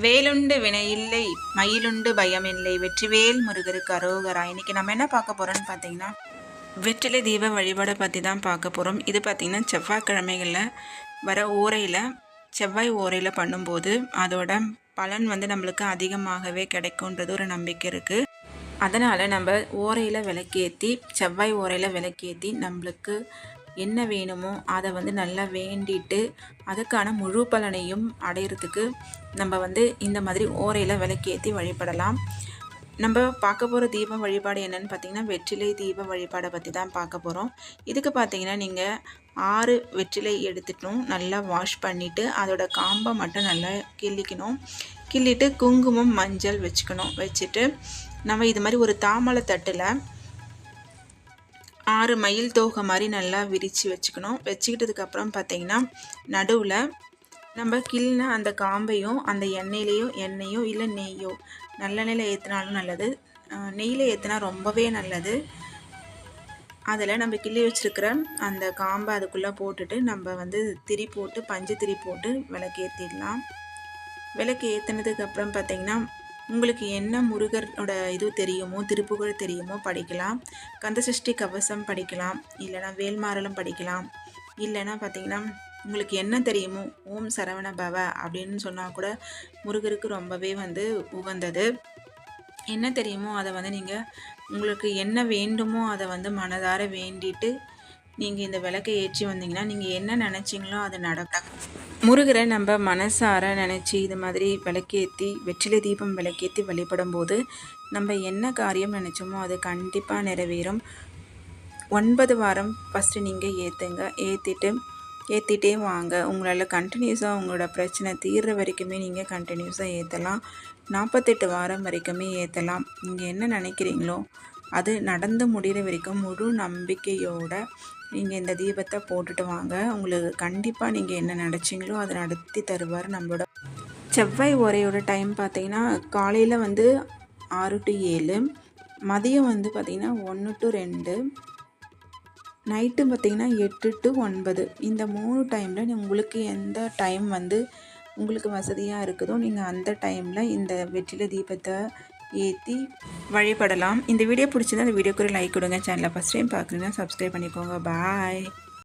வேலுண்டு வினையில்லை மயிலுண்டு பயமில்லை. வெற்றிவேல் முருகருக்கு அரோகரா. இன்னைக்கு நம்ம என்ன பார்க்க போகிறோம்னு பார்த்தீங்கன்னா வெற்றிலை தீப வழிபாடை பற்றி தான் பார்க்க போகிறோம் இது பார்த்திங்கன்னா செவ்வாய்க்கிழமைகளில் வர ஓரையில் செவ்வாய் ஓரையில் பண்ணும்போது அதோட பலன் வந்து நம்மளுக்கு அதிகமாகவே கிடைக்குன்றது ஒரு நம்பிக்கை இருக்குது அதனால் நம்ம ஓரையில் விளக்கேற்றி செவ்வாய் ஓரையில் விளக்கேற்றி நம்மளுக்கு என்ன வேணுமோ அதை வந்து நல்லா வேண்டிட்டு அதுக்கான முழு பலனையும் அடையிறதுக்கு நம்ம வந்து இந்த மாதிரி ஓரையில் விளக்கேற்றி வழிபடலாம். நம்ம பார்க்க போகிற தீப வழிபாடு என்னென்னு பார்த்தீங்கன்னா வெற்றிலை தீப வழிபாடை பற்றி தான் பார்க்க போகிறோம் இதுக்கு பார்த்தீங்கன்னா நீங்கள் ஆறு வெற்றிலை எடுத்துட்டோம் நல்லா வாஷ் பண்ணிவிட்டு அதோட காம்பை மட்டும் நல்லா கிள்ளிக்கணும். கிள்ளிட்டு குங்குமம் மஞ்சள் வச்சுக்கணும். வச்சுட்டு நம்ம இது மாதிரி ஒரு தாமலை தட்டில் ஆறு மயில் தோகை மாதிரி நல்லா விரித்து வச்சுக்கணும். வச்சுக்கிட்டதுக்கப்புறம் பார்த்தீங்கன்னா நடுவில் நம்ம கிள்ளின அந்த காம்பையும் அந்த எண்ணெயிலையோ எண்ணெயோ இல்லை நெய்யோ நல்லெண்ணெயில் ஏற்றினாலும் நல்லது. நெய்யில் ஏற்றினா ரொம்பவே நல்லது. அதில் நம்ம கிள்ளி வச்சுருக்கிற அந்த காம்பை அதுக்குள்ளே போட்டுட்டு நம்ம வந்து திரி போட்டு பஞ்சு திரி போட்டு விளக்கு ஏற்றிடலாம் விளக்கு ஏற்றினதுக்கப்புறம் பார்த்திங்கன்னா உங்களுக்கு என்ன முருகனோட இது தெரியுமோ திருப்புகழ் தெரியுமோ படிக்கலாம். கந்தசஷ்டி கவசம் படிக்கலாம் இல்லைனா வேல்மாறலும் படிக்கலாம். இல்லைன்னா பார்த்தீங்கன்னா உங்களுக்கு என்ன தெரியுமோ ஓம் சரவண பவ அப்படின்னு சொன்னால் கூட முருகருக்கு ரொம்பவே வந்து உகந்தது. என்ன தெரியுமோ அதை வந்து நீங்கள் உங்களுக்கு என்ன வேண்டுமோ அதை வந்து மனதார வேண்டிட்டு நீங்கள் இந்த விளக்கை ஏற்றி வந்தீங்கன்னா நீங்கள் என்ன நினச்சிங்களோ அது நடக்கும். முருகரை நம்ம மனசார நினச்சி இது மாதிரி விளக்கேற்றி வெற்றிலை தீபம் விளக்கேற்றி வழிபடும் போது நம்ம என்ன காரியம் நினச்சோமோ அது கண்டிப்பாக நிறைவேறும். ஒன்பது வாரம் ஃபஸ்ட்டு நீங்கள் ஏற்றுங்க ஏற்றிட்டு ஏற்றிட்டே வாங்க. உங்களால் கண்டினியூஸாக உங்களோட பிரச்சனை தீர்ற வரைக்குமே நீங்கள் கண்டினியூஸாக ஏற்றலாம் நாற்பத்தெட்டு வாரம் வரைக்குமே ஏற்றலாம் நீங்கள் என்ன நினைக்கிறீங்களோ அது நடந்து முடிகிற வரைக்கும் முழு நம்பிக்கையோடு நீங்கள் இந்த தீபத்தை போட்டுட்டு வாங்க. உங்களுக்கு கண்டிப்பாக நீங்கள் என்ன நினச்சிங்களோ அதை நடத்தி தருவார் நம்மளோட. செவ்வாய் உரையோட டைம் பார்த்தீங்கன்னா காலையில் வந்து ஆறு டு ஏழு மதியம் வந்து பார்த்திங்கன்னா ஒன்று டு ரெண்டு நைட்டு பார்த்திங்கன்னா எட்டு டு ஒன்பது. இந்த மூணு டைமில் உங்களுக்கு எந்த டைம் வந்து உங்களுக்கு வசதியாக இருக்குதோ நீங்கள் அந்த டைமில் இந்த வெற்றில தீபத்தை ஏற்றி வழிபடலாம். இந்த வீடியோ பிடிச்சிருந்தா அந்த வீடியோக்கு ஒரு லைக் கொடுங்க. சேனலை ஃபஸ்ட் டைம் பார்க்குறீங்கன்னா சப்ஸ்கிரைப் பண்ணிக்கோங்க. பாய்